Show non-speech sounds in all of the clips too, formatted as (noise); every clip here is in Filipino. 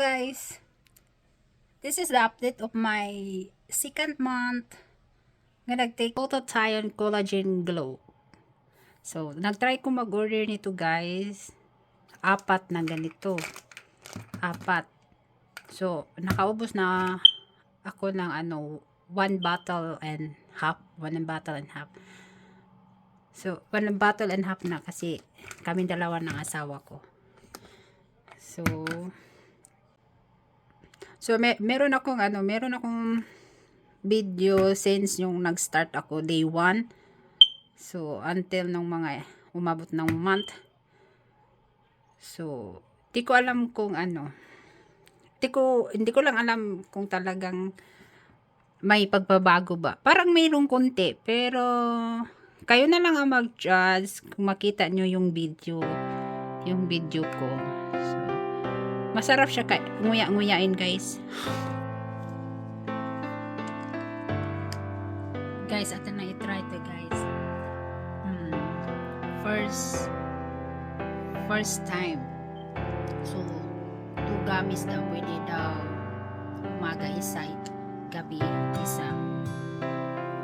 guys. This is the update of my second month. Nga nag-take Glutathione Collagen Glow. So, nag-try ko mag-order nito guys. Apat na ganito. Apat. So, nakaubos na ako ng ano, one bottle and half. One bottle and half. So, one bottle and half na kasi kami dalawa ng asawa ko. So, so may, meron akong ano, meron akong video since yung nag-start ako day 1. So, until nung mga umabot ng month. So, di ko alam kung ano. Di ko, hindi ko lang alam kung talagang may pagbabago ba. Parang mayroong konti, pero kayo na lang ang mag-judge kung makita nyo yung video, yung video ko. So, masarap siya kay nguya-nguyain guys. Guys, ato na i-try to guys. Hmm. First, first time. So, two gamis daw pwede daw umaga isa, gabi isa.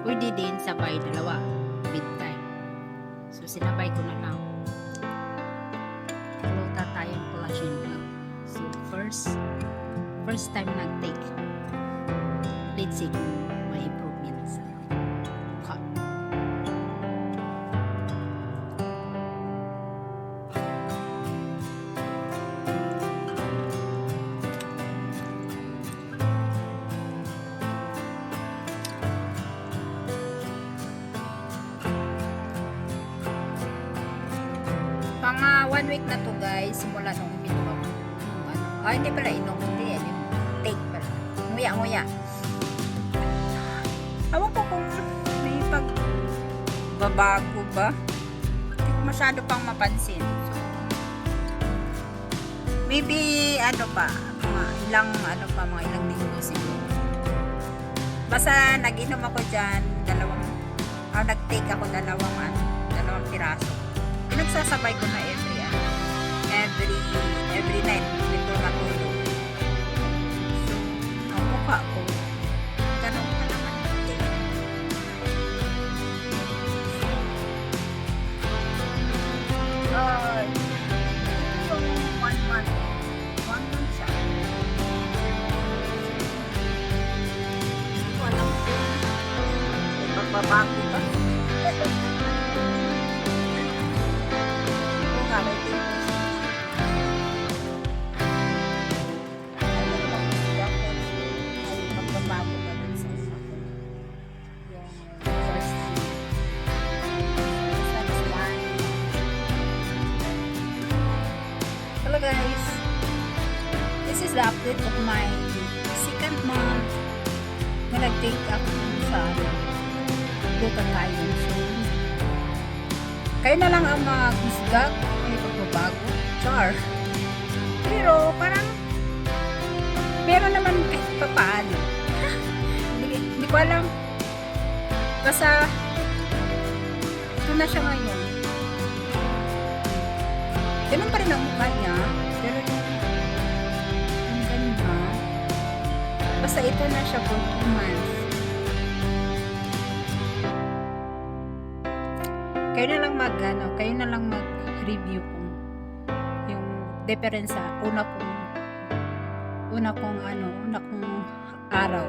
Pwede din sabay dalawa bedtime. So, sinabay ko na lang. So, first, time nag-take. Let's see kung may improvement sa mukha. Mga one week na to guys, simula nung ano. Ah, hindi pala inom. Hindi yan. Yung take pala. Nguya-nguya. Awan ko kung may pagbabago ba. Hindi ko masyado pang mapansin. So, maybe, ano pa, mga ilang, ano pa, mga ilang linggo siguro. Basta, nag-inom ako dyan, dalawang, ah, nag-take ako dalawang, ano, dalawang piraso pinagsasabay ko na every ano, every every night the update of my second month na nag-take ako sa glutathione. So, kayo na lang ang mag-husga kung may pagbabago. Char. Pero, parang, meron naman kahit pa paano. (laughs) hindi, hindi ko alam. Basta, ito na siya ngayon. Ganun pa rin ang mukha niya. Basta ito na siya for 2 months. kayo na lang mag ano, kayo na lang mag-review kung yung difference sa una kong una kong ano, una kong araw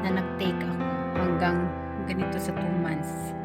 na nag-take ako hanggang ganito sa 2 months.